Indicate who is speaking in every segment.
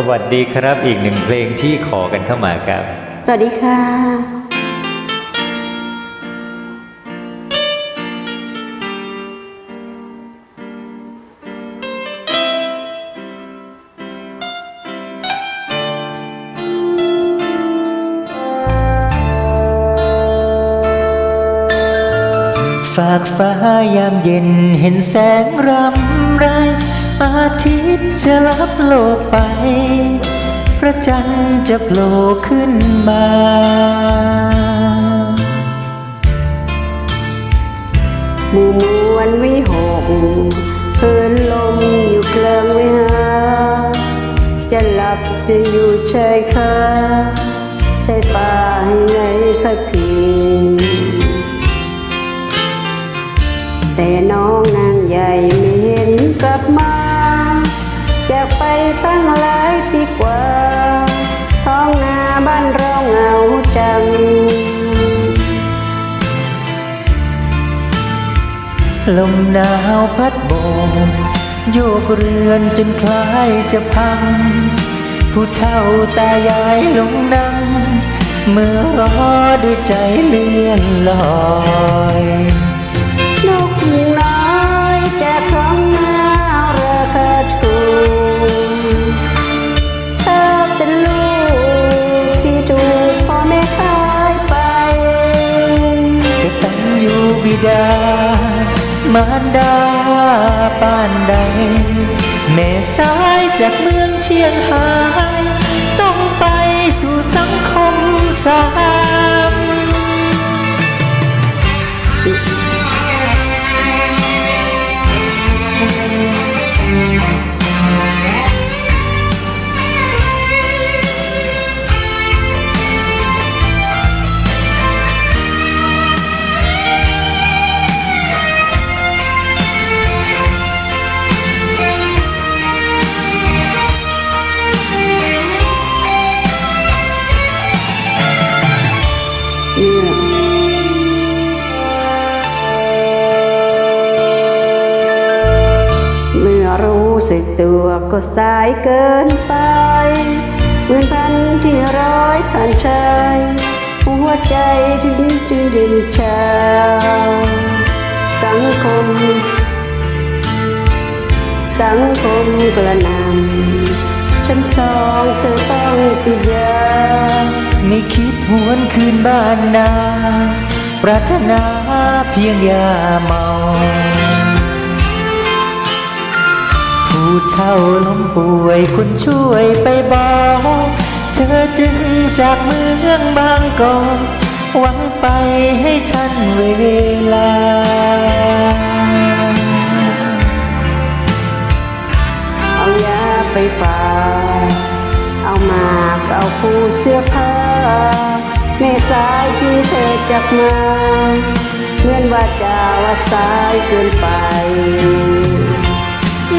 Speaker 1: สวัสดีครับอีกหนึ่งเพลงที่ขอกันเข้ามาครับ
Speaker 2: สวัสดีค่ะ
Speaker 1: ฝากฟ้ายามเย็นเห็นแสงรำไรอา ทิตย์จะรับโลกไป พระจันทร์จะโผล่ขึ้นมา
Speaker 2: หมู่มวลวิหกเพลินลมอยู่กลางวิหารจะหลับจะอยู่ชายคาใช่ป่าให้ไหนสักทีแต่น้องนางใหญ่ไม่เห็นกลับมา อยากไปตั้งหลายปีกว่า ท้องนาบ้านเราเหงาจัง
Speaker 1: ลมหนาวพัดโบกโยกเรือนจนคล้ายจะพัง ผู้เฒ่าตายายลงนั่งเมื่อรอด้วยใจเลื่อนลอย ดามารดาปานใด แม่สายจากเมืองเชียงหาย สึ
Speaker 2: กตัวก็สายเกินไปเหมือนพันที่ร้อยผ่านชายหัวใจถึงจึงดินชาสังคม สังคมกระนำชั้นสองเธอต้องติดยา
Speaker 1: ไม่คิดหวนคืนบ้านนา ปรารถนาเพียงยาเมา ผู้เฒ่าล้มป่วยคุณช่วยไปบอกเธอจึงจากเมืองบางกอกหวังไปให้ทันเวลา
Speaker 2: เอายาไปฝากเอามากเอาคู่เสื้อผ้าแม่สายที่เธอจับมาเหมือนว่าจะว่าสายเกินไป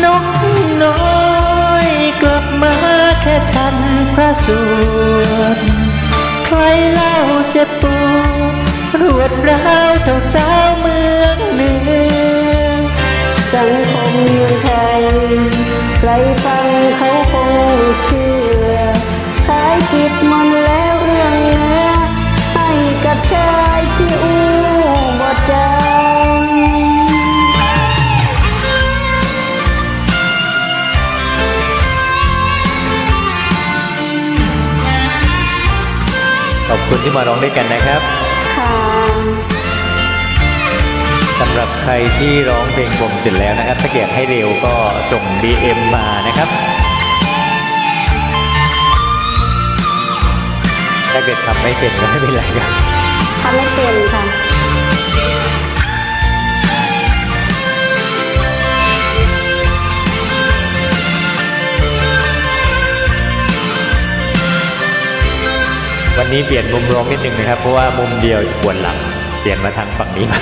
Speaker 1: นก น้อยกลับมาแค่ทันพระสวดใครเล่าจะปวดรวดร้าวเท่าสาวเมืองเหนือ
Speaker 2: สังคมเมืองไทยใครฟัง
Speaker 1: ขอบคุณที่มาร้องด้วยกันนะครับ
Speaker 2: ค่ะ
Speaker 1: สำหรับใครที่ร้องเพลงผมเสร็จแล้วนะครับ ถ้าเกิดให้เร็วก็ส่ง DM มานะครับ ถ้าเกิดทำไม่เป็นก็ไม่เป็นไรครับ
Speaker 2: ทำไม่เป็นค่ะ
Speaker 1: วันนี้เปลี่ยนมุมร้องนิดนึงนะครับ เพราะว่ามุมเดียวจะปวดหลังเปลี่ยนมาทางฝั่งนี้มา